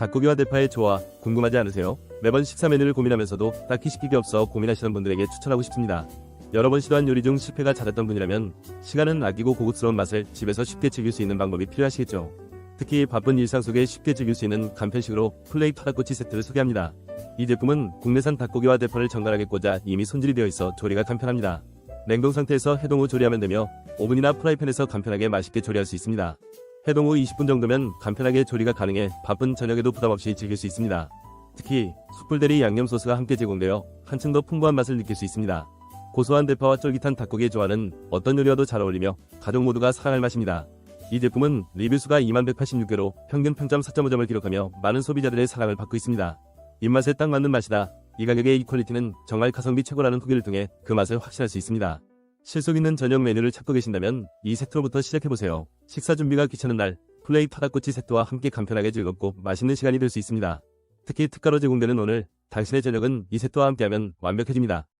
닭고기와 대파의 조화 궁금하지 않으세요? 매번 식사 메뉴를 고민하면서도 딱히 시키기 없어 고민하시는 분들에게 추천하고 싶습니다. 여러 번 시도한 요리 중 실패가 잦았던 분이라면 시간은 아끼고 고급스러운 맛을 집에서 쉽게 즐길 수 있는 방법이 필요하시겠죠. 특히 바쁜 일상 속에 쉽게 즐길 수 있는 간편식으로 플레이 파닭꼬치 세트를 소개합니다. 이 제품은 국내산 닭고기와 대파를 정갈하게 꽂아 이미 손질이 되어 있어 조리가 간편합니다. 냉동 상태에서 해동 후 조리하면 되며 오븐이나 프라이팬에서 간편하게 맛있게 조리할 수 있습니다. 해동 후 20분 정도면 간편하게 조리가 가능해 바쁜 저녁에도 부담 없이 즐길 수 있습니다. 특히 숯불대리 양념 소스가 함께 제공되어 한층 더 풍부한 맛을 느낄 수 있습니다. 고소한 대파와 쫄깃한 닭고기의 조화는 어떤 요리와도 잘 어울리며 가족 모두가 사랑할 맛입니다. 이 제품은 리뷰 수가 2186개로 평균 평점 4.5점을 기록하며 많은 소비자들의 사랑을 받고 있습니다. 입맛에 딱 맞는 맛이다. 이 가격의 이 퀄리티는 정말 가성비 최고라는 후기를 통해 그 맛을 확신할 수 있습니다. 실속 있는 저녁 메뉴를 찾고 계신다면 이 세트로부터 시작해보세요. 식사 준비가 귀찮은 날 플레이 파닭꼬치 세트와 함께 간편하게 즐겁고 맛있는 시간이 될 수 있습니다. 특히 특가로 제공되는 오늘 당신의 저녁은 이 세트와 함께하면 완벽해집니다.